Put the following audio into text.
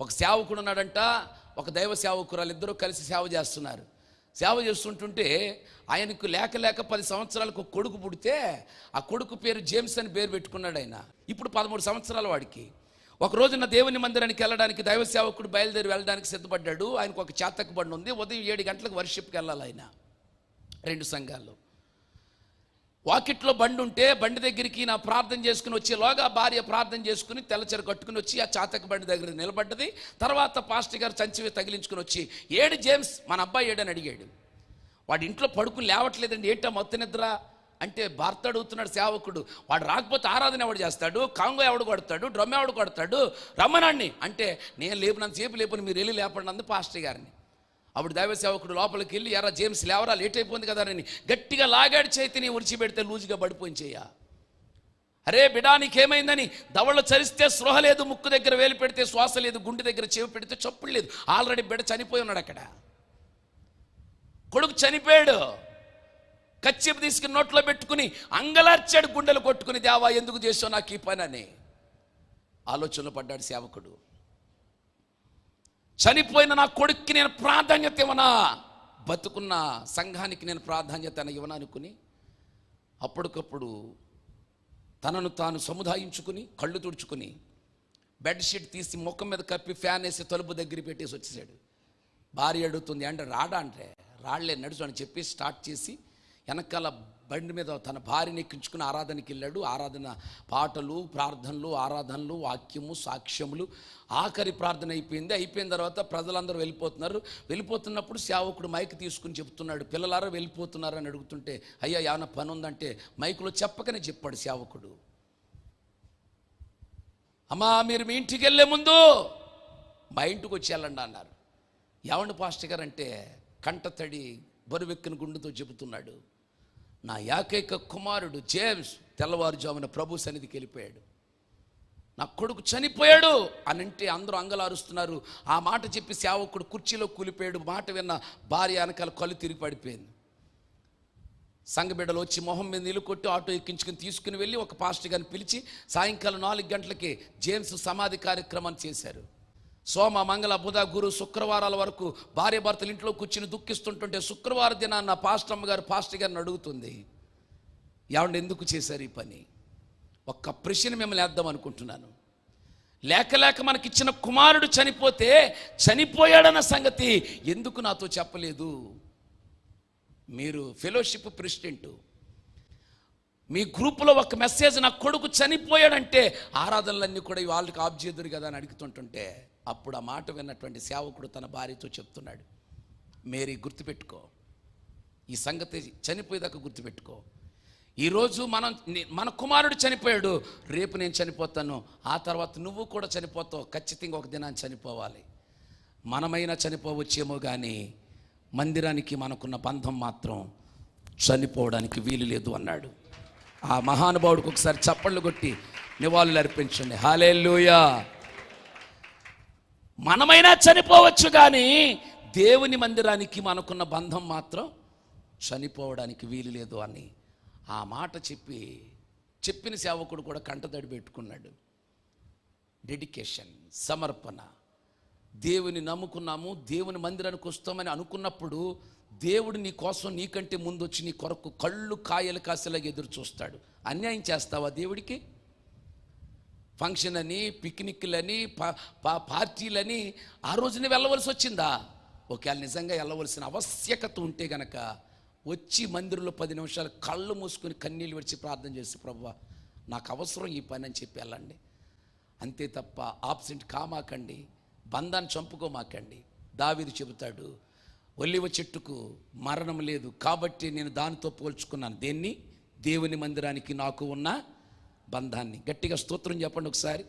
ఒక సేవకుడు ఉన్నాడంట ఒక దైవ సేవకురాలు ఇద్దరూ కలిసి సేవ చేస్తున్నారు. సేవ చేస్తుంటుంటే ఆయనకు లేక లేక పది సంవత్సరాలకు ఒక కొడుకు పుడితే ఆ కొడుకు పేరు జేమ్స్ అని పేరు పెట్టుకున్నాడు ఆయన. ఇప్పుడు పదమూడు సంవత్సరాల వాడికి. ఒక రోజున దేవుని మందిరానికి వెళ్ళడానికి దైవ సేవకుడు బయలుదేరి వెళ్ళడానికి సిద్ధపడ్డాడు. ఆయనకు ఒక చేతకు బండి ఉంది. ఉదయం ఏడు గంటలకు వర్షిప్కి వెళ్ళాలి ఆయన. రెండు సంఘాల్లో. వాకిట్లో బండి ఉంటే బండి దగ్గరికి నా ప్రార్థన చేసుకుని వచ్చేలోగా భార్య ప్రార్థన చేసుకుని తెల్లచెర కట్టుకుని వచ్చి ఆ చాతక బండి దగ్గర నిలబడ్డది. తర్వాత పాస్టర్ గారు చంచివి తగిలించుకుని వచ్చి ఏడు జేమ్స్ మన అబ్బాయి ఏడని అడిగాడు. వాడి ఇంట్లో పడుకుని లేవట్లేదండి ఏంటో మొత్తం నిద్ర? అంటే భర్త అడుగుతున్నాడు సేవకుడు వాడు రాకపోతే ఆరాధన ఎవడు చేస్తాడు? కాంగో ఎవడు కొడతాడు? డ్రమ్ ఎవడు కొడతాడు? రమ్మనాన్ని అంటే నేను లేపినంతసేపు లేపని మీరు వెళ్ళి లేపడినందు పాస్టర్ గారిని. అప్పుడు దైవ సేవకుడు లోపలికి వెళ్ళి ఎరా జేమ్స్ లేవరా? లేట్ అయిపోయింది కదా అని గట్టిగా లాగాడి చేతిని ఉడిచిపెడితే లూజుగా పడిపోయింది చెయ్య అరే బిడా నీకేమైందని? దవళ్ళు చరిస్తే స్పృహ లేదు ముక్కు దగ్గర వేలు పెడితే శ్వాస లేదు గుండె దగ్గర చెవి పెడితే చప్పుడు లేదు. ఆల్రెడీ బిడ చనిపోయి ఉన్నాడు అక్కడ. కొడుకు చనిపోయాడు. కచ్చిపు తీసుకుని నోట్లో పెట్టుకుని అంగలార్చాడు గుండెలు కొట్టుకుని దేవా ఎందుకు చేసావు నాకు ఈ పని అని ఆలోచనలో పడ్డాడు సేవకుడు. చనిపోయిన నా కొడుక్కి నేను ప్రాధాన్యత ఇవ్వనా? బతుకున్న సంఘానికి నేను ప్రాధాన్యత ఇవ్వనా అనుకుని అప్పటికప్పుడు తనను తాను సముదాయించుకుని కళ్ళు తుడుచుకుని బెడ్షీట్ తీసి ముఖం మీద కప్పి ఫ్యాన్ వేసి తలుపు దగ్గర పెట్టేసి వచ్చేసాడు. భార్య అడుగుతుంది అంటే రాడా అంటే రాళ్ళే నడుచు అని చెప్పి స్టార్ట్ చేసి వెనకాల బండి మీద తన భార్యని ఎక్కించుకుని ఆరాధనకి వెళ్ళాడు. ఆరాధన పాటలు ప్రార్థనలు ఆరాధనలు వాక్యము సాక్ష్యములు. ఆఖరి ప్రార్థన అయిపోయింది. అయిపోయిన తర్వాత ప్రజలందరూ వెళ్ళిపోతున్నారు. వెళ్ళిపోతున్నప్పుడు సేవకుడు మైక్ తీసుకుని చెప్తున్నాడు. పిల్లలారా వెళ్ళిపోతున్నారు అని అడుగుతుంటే అయ్యా ఏమైనా పని ఉందంటే మైకులో చెప్పకనే చెప్పాడు సేవకుడు. అమ్మా మీరు మీ ఇంటికి వెళ్ళే ముందు మా ఇంటికి వచ్చి వెళ్ళండి అన్నారు. ఏమండి పాస్టర్ గారు అంటే కంటతడి బరువెక్కిన గుండెతో చెబుతున్నాడు. నా ఏకైక కుమారుడు జేమ్స్ తెల్లవారుజామున ప్రభు సన్నిధికి వెళ్ళిపోయాడు. నా కొడుకు చనిపోయాడు అని అంటే అందరూ అంగలారుస్తున్నారు. ఆ మాట చెప్పి సేవకుడు కుర్చీలో కూలిపోయాడు. మాట విన్న భార్య వెనకాల కళ్ళు తిరిగి పడిపోయింది. సంఘబిడ్డలు వచ్చి మొహం మీద నీళ్ళు కొట్టి ఆటో ఎక్కించుకుని తీసుకుని వెళ్ళి ఒక పాస్టర్ గారిని పిలిచి సాయంకాలం నాలుగు గంటలకి జేమ్స్ సమాధి కార్యక్రమాన్ని చేశారు. సోమ మంగళ బుధ గురు శుక్రవారాల వరకు భార్య భర్తలు ఇంట్లో కూర్చుని దుఃఖిస్తుంటుంటే శుక్రవారం దినాన్న పాస్టమ్మ గారు పాస్టర్ గారిని అడుగుతుంది ఏమండి ఎందుకు చేశారు ఈ పని? ఒక్క ప్రశ్న మిమ్మల్ని వేద్దాం అనుకుంటున్నాను. లేక లేక మనకిచ్చిన కుమారుడు చనిపోతే చనిపోయాడన్న సంగతి ఎందుకు నాతో చెప్పలేదు? మీరు ఫెలోషిప్ ప్రెసిడెంట్ మీ గ్రూపులో ఒక మెసేజ్ నా కొడుకు చనిపోయాడంటే ఆరాధనలన్నీ కూడా వాళ్ళకి ఆఫ్ చేదురు కదా అని అడుగుతుంటుంటే అప్పుడు ఆ మాట విన్నటువంటి సేవకుడు తన భార్యతో చెప్తున్నాడు మేరీ గుర్తుపెట్టుకో. ఈ సంగతి చనిపోయేదాకా గుర్తుపెట్టుకో. ఈరోజు మనం మన కుమారుడు చనిపోయాడు రేపు నేను చనిపోతాను ఆ తర్వాత నువ్వు కూడా చనిపోతావు ఖచ్చితంగా ఒక దినాన్ని చనిపోవాలి. మనమైనా చనిపోవచ్చేమో కానీ మందిరానికి మనకున్న బంధం మాత్రం చనిపోవడానికి వీలు లేదు అన్నాడు. ఆ మహానుభావుడికి ఒకసారి చప్పళ్ళు కొట్టి నివాళులు అర్పించండి. హాలేలుయా మనమైనా చనిపోవచ్చు కానీ దేవుని మందిరానికి మనకున్న బంధం మాత్రం చనిపోవడానికి వీలు లేదు అని ఆ మాట చెప్పి చెప్పిన సేవకుడు కూడా కంటతడి పెట్టుకున్నాడు. డెడికేషన్ సమర్పణ. దేవుని నమ్ముకున్నాము దేవుని మందిరానికి వస్తామని అనుకున్నప్పుడు దేవుడు నీ కోసం నీకంటే ముందు వచ్చి నీ కొరకు కళ్ళు కాయలు కాసేలాగా ఎదురు చూస్తాడు. అన్యాయం చేస్తావా దేవుడికి? ఫంక్షన్ అని పిక్నిక్లని పా పార్టీలని ఆ రోజునే వెళ్ళవలసి వచ్చిందా? ఒకవేళ నిజంగా వెళ్ళవలసిన ఆవశ్యకత ఉంటే గనక వచ్చి మందిరంలో పది నిమిషాలు కళ్ళు మూసుకొని కన్నీళ్ళు విడిచి ప్రార్థన చేసి ప్రభు నాకు అవసరం ఈ పని అని చెప్పి వెళ్ళండి. అంతే తప్ప ఆబ్సెంట్ కామాకండి బంధాన్ని చంపుకోమాకండి. దావిది చెబుతాడు ఒలివ చెట్టుకు మరణం లేదు కాబట్టి నేను దానితో పోల్చుకున్నాను. దేన్ని? దేవుని మందిరానికి నాకు ఉన్న బంధాన్ని. గట్టిగా స్తోత్రం చెప్పండి ఒకసారి.